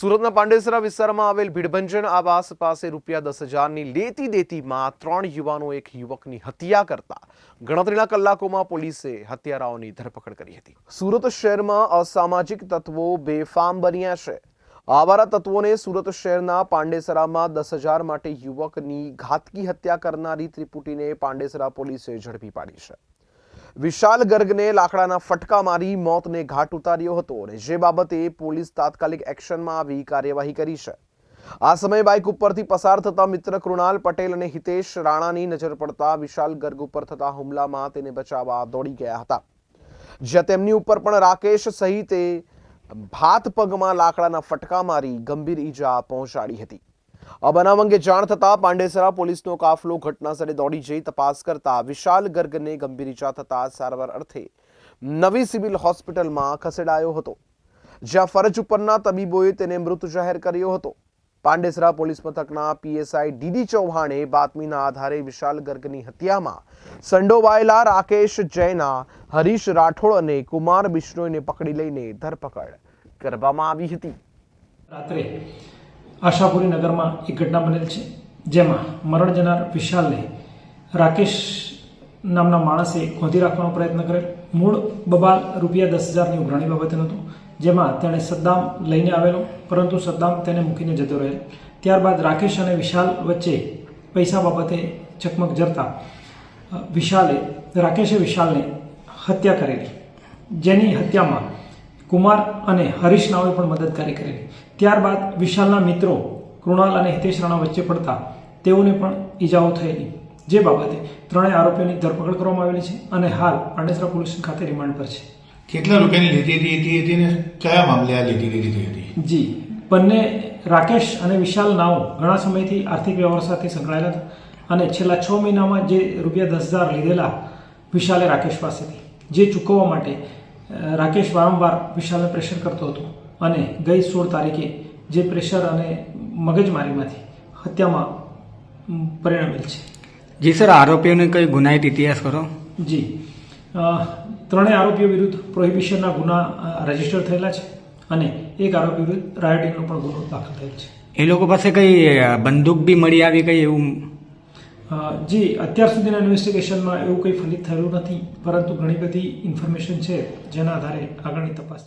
સુરતના પાંડેસરા વિસ્તારમાં આવેલ ભીડભંજન આવાસ પાસે રૂપિયા દસ હજારની લેતી દેતીમાં ત્રણ યુવાનો એક યુવકની હત્યા કરતા ગણતરીના કલાકોમાં પોલીસે હત્યારાઓની ધરપકડ કરી હતી. સુરત શહેરમાં અસામાજિક તત્વો બેફામ બન્યા છે. આવારા તત્વોને સુરત શહેરના પાંડેસરામાં દસ હજાર માટે યુવકની ઘાતકી હત્યા કરનારી ત્રિપુટીને પાંડેસરા પોલીસે ઝડપી પાડી છે. વિશાલ ગર્ગને લાકડાના ફટકા મારી મોતને ઘાટ ઉતાર્યો હતો અને જે બાબતે પોલીસ તાત્કાલિક એક્શનમાં આવી કાર્યવાહી કરી છે. આ સમયે બાઇક ઉપરથી પસાર થતા મિત્ર કૃણાલ પટેલ અને હિતેશ રાણાની નજર પડતા વિશાલ ગર્ગ ઉપર થતા હુમલામાં તેને બચાવવા દોડી ગયા હતા. જ્યાં તેમની ઉપર પણ રાકેશ સહિતે ભાત પગમાં લાકડાના ફટકા મારી ગંભીર ઈજા પહોંચાડી હતી. આ બનાવ અંગે જાણ થતા પાંડેસરા પોલીસનો કાફલો ઘટનાસ્થળે દોડી જઈ તપાસ કરતા વિશાલ ગર્ગને ગંભીર ઇજા થતા સારવાર અર્થે નવી સિવિલ હોસ્પિટલમાં ખસેડાયો હતો. જ્યાં ફરજ ઉપરના તબીબોએ તેને મૃત જાહેર કર્યો હતો. પાંડેસરા પોલીસ મથકના પીએસઆઈ ડીડી ચૌહાણે બાતમીના આધારે વિશાલ ગર્ગની હત્યામાં સંડોવાયેલા રાકેશ જૈના, હરીશ રાઠોડ અને કુમાર બિશ્નોઈને પકડી લઈને ધરપકડ કરવામાં આવી હતી. રાત્રે આશાપુરી નગરમાં એક ઘટના બનેલ છે, જેમાં મરણ જનાર વિશાલને રાકેશ નામના માણસે ખોધી રાખવાનો પ્રયત્ન કરેલ. મૂળ બબાલ રૂપિયા દસ હજારની ઉઘરાણી બાબતનું હતું, જેમાં તેણે સદ્દામ લઈને આવેલો, પરંતુ સદ્દામ તેને મૂકીને જતો રહેલ. ત્યારબાદ રાકેશ અને વિશાલ વચ્ચે પૈસા બાબતે ચકમક જરતા વિશાલે, રાકેશે વિશાલને હત્યા કરેલી. જેની હત્યામાં કુમાર અને હરીશ નાઓએ પણ મદદકારી કરેલી. ત્યારબાદ વિશાલના મિત્રો કૃણાલ અને હિતેશ રાણા વચ્ચે પડતા તેઓને પણ ઈજાઓ થયેલી. જે બાબતે ત્રણેય આરોપીઓની ધરપકડ કરવામાં આવેલી છે અને હાલ પાંડેસરા પોલીસ ખાતે રિમાન્ડ પર છે. કેટલા રૂપિયાની લીધી લીધી હતી ને કયા મામલે આ લીધી લીધી હતી? જી બંને રાકેશ અને વિશાલ નાઓ ઘણા સમયથી આર્થિક વ્યવહાર સાથે સંકળાયેલા હતા અને છેલ્લા છ મહિનામાં જે રૂપિયા દસ હજાર લીધેલા વિશાલે રાકેશ પાસેથી જે ચૂકવવા માટે રાકેશ વારંવાર વિશાલને પ્રેશર કરતો હતો અને ગઈ સોળ તારીખે જે પ્રેશર અને મગજમારીમાંથી હત્યામાં પરિણમેલ છે. જી સર આરોપીઓને કઈ ગુનાહિત ઇતિહાસ કરો જી. ત્રણેય આરોપીઓ વિરુદ્ધ પ્રોહિબિશનના ગુના રજિસ્ટર થયેલા છે અને એક આરોપી વિરુદ્ધ રાયોટિંગનો પણ ગુનો દાખલ થયેલ છે. એ લોકો પાસે કઈ બંદૂક બી મળી આવી કઈ એવું જી અત્યાર સુધીના ઇન્વેસ્ટિગેશનમાં એવું કંઈ ફલિત થયું નથી, પરંતુ ઘણી બધી ઇન્ફોર્મેશન છે જેના આધારે આગળની તપાસ